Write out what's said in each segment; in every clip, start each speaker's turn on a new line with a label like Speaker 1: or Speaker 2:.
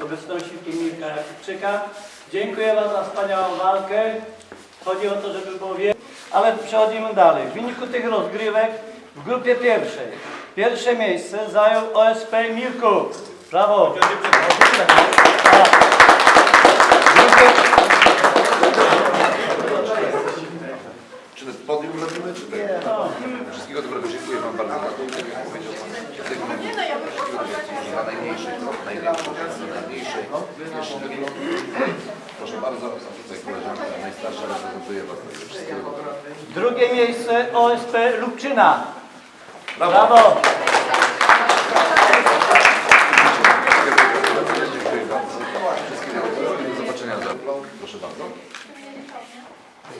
Speaker 1: Obecności Kimilka Rakczyka. Dziękuję Wam za wspaniałą walkę. Chodzi o to, żeby było więcej. Ale przechodzimy dalej. W wyniku tych rozgrywek w grupie pierwszej pierwsze miejsce zajął OSP Milku. Brawo!
Speaker 2: Dziękuję. Jeszcze lepiej. Proszę bardzo, tutaj koleżanka najstarsza reprezentuje Was.
Speaker 1: Drugie miejsce OSP Lubczyna.
Speaker 2: Brawo!
Speaker 1: Brawo!
Speaker 2: Dziękuję bardzo. Wszystkiego dobrego. Do zobaczenia za Proszę bardzo.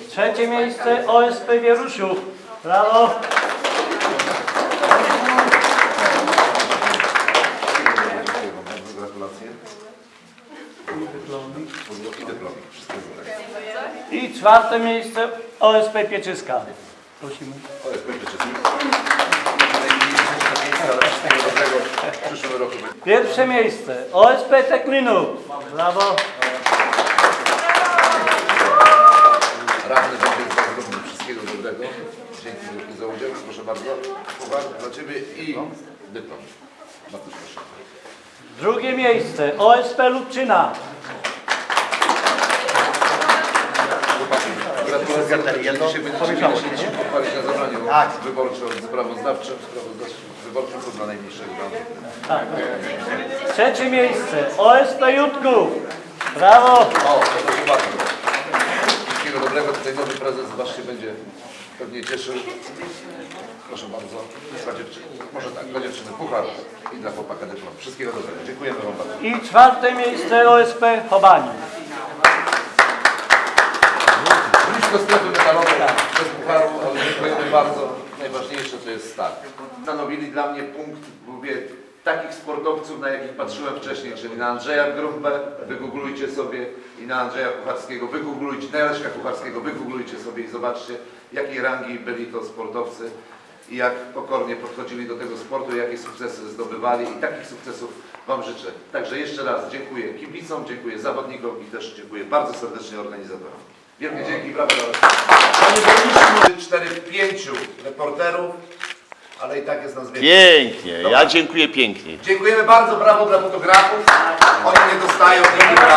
Speaker 1: Trzecie miejsce OSP Wieruszów. Brawo!
Speaker 2: I dyplomik. Wszystkiego dobrego.
Speaker 1: I czwarte miejsce OSP Pieczyska. Prosimy.
Speaker 2: W przyszłym roku.
Speaker 1: Pierwsze miejsce OSP Teklinu. Brawo!
Speaker 2: Radny dobry. Wszystkiego dobrego. Dzięki wielkie za udział. Proszę bardzo. Dla Ciebie i dyplom. Bardzo proszę.
Speaker 1: Drugie miejsce OSP Lubczyna.
Speaker 2: Gratulacje. Dzisiaj będziemy się pochwalić na zebraniu wyborczym, sprawozdawczym, sprawozdawczym, wyborczym to dla najmniejszego.
Speaker 1: Tak. Trzecie miejsce OSP Jutków. Brawo!
Speaker 2: O, proszę bardzo. Wszystkiego dobrego. Tutaj nowy prezes Wasz się będzie pewnie cieszył. Proszę bardzo. Dla dziewczyny. Może tak, dla dziewczyny puchar i dla chłopaka dyplom. Wszystkiego dobrego. Dziękujemy Wam bardzo.
Speaker 1: I czwarte miejsce OSP Chobani.
Speaker 2: Blisko strefy medalowej bez pucharu, dziękujemy bardzo. Najważniejsze to jest start. Stanowili dla mnie punkt, mówię, takich sportowców, na jakich patrzyłem wcześniej, czyli na Andrzeja Grubę, wygooglujcie sobie i na Andrzeja Kucharskiego, wygooglujcie, na Leszka Kucharskiego, wygooglujcie sobie i zobaczcie, jakiej rangi byli to sportowcy i jak pokornie podchodzili do tego sportu, jakie sukcesy zdobywali i takich sukcesów Wam życzę. Także jeszcze raz dziękuję kibicom, dziękuję zawodnikom i też dziękuję bardzo serdecznie organizatorom. Wielkie dzięki, brawo dla. Panie burmistrzu, 4 5 reporterów, ale i tak jest nas więcej.
Speaker 3: Pięknie, ja dziękuję pięknie.
Speaker 2: Dziękujemy bardzo, brawo dla fotografów. Oni nie dostają, nie brawo.